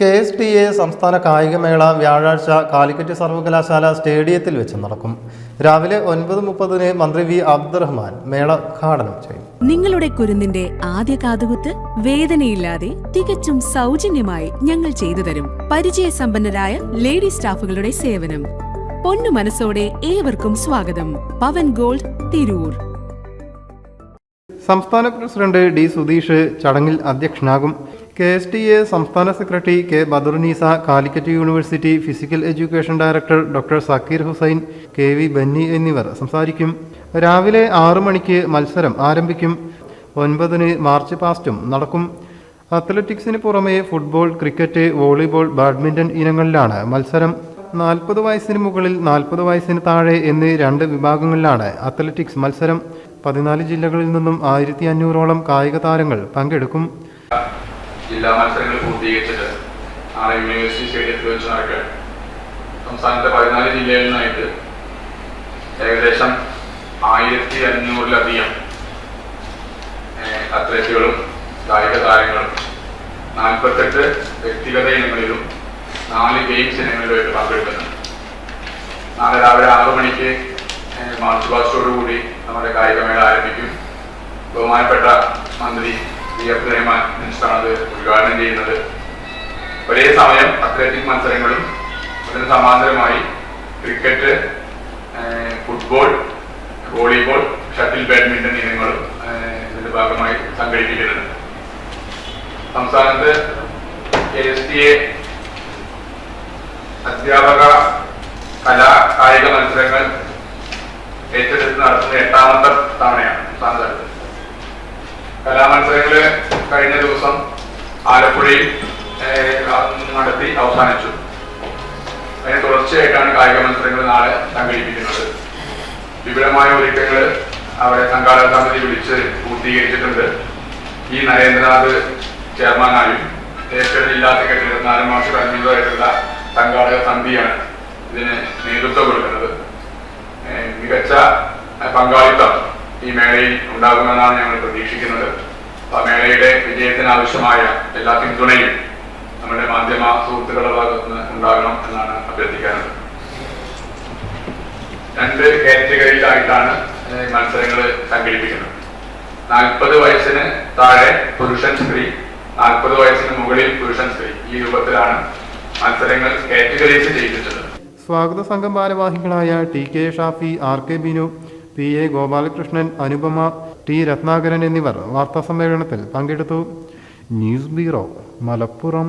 K S T A സംസ്ഥാന കായികമേള വ്യാഴാഴ്ച കാലിക്കറ്റ് സർവകലാശാല സ്റ്റേഡിയത്തിൽ വെച്ച് നടക്കും. രാവിലെ ഒൻപത് മുപ്പതിന് മന്ത്രി വി അബ്ദുറഹ്മാൻ മേള ഉദ്ഘാടനം ചെയ്യും. നിങ്ങളുടെ കുരുന്നിന്റെ ആദ്യ കാതുകുത്ത് വേദനയില്ലാതെ തികച്ചും സൗജന്യമായി ഞങ്ങൾ ചെയ്തു തരും. പരിചയസമ്പന്നരായ ലേഡി സ്റ്റാഫുകളുടെ സേവനം. പൊന്നു മനസ്സോടെ ഏവർക്കും സ്വാഗതം. പവൻ ഗോൾഡ് തിരൂർ. സംസ്ഥാന പ്രസിഡന്റ് ഡി സുധീഷ് ചടങ്ങിൽ അധ്യക്ഷനാകും. കെ എസ് ടി എ സംസ്ഥാന secretary K Badarunnisa Calicut university physical education director doctor Zakir Hussain K V Benny എന്നിവർ സംസാരിക്കും. രാവിലെ ആറു മണിക്ക് മത്സരം ആരംഭിക്കും. ഒൻപതിന് മാർച്ച് പാസ്റ്റും നടക്കും. അത്ലറ്റിക്സിന് പുറമെ ഫുട്ബോൾ ക്രിക്കറ്റ് വോളിബോൾ ബാഡ്മിന്റൺ ഇനങ്ങളിലാണ് മത്സരം. നാൽപ്പത് വയസ്സിന് മുകളിൽ നാൽപ്പത് വയസ്സിന് താഴെ എന്നീ രണ്ട് വിഭാഗങ്ങളിലാണ് അത്ലറ്റിക്സ് മത്സരം. പതിനാല് ജില്ലകളിൽ നിന്നും ആയിരത്തി അഞ്ഞൂറോളം കായിക താരങ്ങൾ പങ്കെടുക്കും. ജില്ലാ മത്സരങ്ങൾ പൂർത്തീകരിച്ചിട്ട് നാളെ യൂണിവേഴ്സിറ്റി സ്റ്റേഡിയത്തിൽ വെച്ച് നടക്കുകയാണ് സംസ്ഥാനത്തെ പതിനാല് ജില്ലകളിൽ നിന്നായിട്ട് ഏകദേശം ആയിരത്തി അഞ്ഞൂറിലധികം അത്ലറ്റുകളും കായിക താരങ്ങളും നാൽപ്പത്തെട്ട് വ്യക്തിഗത ഇനങ്ങളിലും നാല് ഗെയിംസ് ഇനങ്ങളിലുമായിട്ട് പങ്കെടുക്കുന്നുണ്ട്. നാളെ രാവിലെ ആറു മണിക്ക് മാർച്ച് പാസ്റ്റോടുകൂടി നമ്മുടെ കായികമേള ആരംഭിക്കും. ബഹുമാനപ്പെട്ട മന്ത്രി വി എഫ് ഉദ്ഘാടനം ചെയ്യുന്നത്. ഒരേ സമയം അത്ലറ്റിക് മത്സരങ്ങളും അതിന് സമാന്തരമായി cricket football volleyball shuttle badminton ഇനങ്ങളും ഇതിന്റെ ഭാഗമായി സംഘടിപ്പിക്കുന്നുണ്ട്. സംസ്ഥാനത്ത് എസ് ടി എ അധ്യാപക കലാ കായിക മത്സരങ്ങൾ ഏറ്റെടുത്ത് നടത്തുന്ന എട്ടാമത്തെ തവണയാണ് സംസ്ഥാന തലത്തിൽ കലാമത്സരങ്ങൾ കഴിഞ്ഞ ദിവസം ആലപ്പുഴയിൽ നടത്തി അവസാനിച്ചു. അതിന് തുടർച്ചയായിട്ടാണ് കായിക മത്സരങ്ങൾ നാളെ സംഘടിപ്പിക്കുന്നത്. വിപുലമായ ഒരുക്കങ്ങൾ അവരെ സംഘാടക സമിതി വിളിച്ച് പൂർത്തീകരിച്ചിട്ടുണ്ട്. ഈ നരേന്ദ്രനാഥ് ചെയർമാനായും ദേശീയ ജില്ലാ സെക്രട്ടറി രത്നാലൻ മാസം അഞ്ഞൂറായിട്ടുള്ള സംഘാടക സമിതിയാണ് ഇതിന് നേതൃത്വം കൊടുക്കുന്നത്. മികച്ച പങ്കാളിത്തം ഈ മേളയിൽ ഉണ്ടാകുമെന്നാണ് ഞങ്ങൾ പ്രതീക്ഷിക്കുന്നത്. ആ മേളയുടെ വിജയത്തിന് ആവശ്യമായ എല്ലാ പിന്തുണയും നമ്മുടെ മാധ്യമ സുഹൃത്തുക്കളുടെ ഭാഗത്ത് നിന്ന് ഉണ്ടാകണം എന്നാണ് അഭ്യർത്ഥിക്കാനുള്ളത്. രണ്ട് കാറ്റഗറിയിലായിട്ടാണ് മത്സരങ്ങൾ സംഘടിപ്പിക്കുന്നത്. നാൽപ്പത് വയസ്സിന് താഴെ പുരുഷൻ സ്ത്രീ നാൽപ്പത് വയസ്സിന് മുകളിൽ പുരുഷൻ സ്ത്രീ ഈ രൂപത്തിലാണ് മത്സരങ്ങൾ കാറ്റഗറൈസ് ചെയ്തിട്ടുള്ളത്. സ്വാഗത സംഘം ഭാരവാഹികളായ T K Shafi R K Binu P A Gopalakrishnan Anupama T Ratnakaran എന്നിവർ വാർത്താസമ്മേളനത്തിൽ പങ്കെടുത്തു. News bureau Malappuram.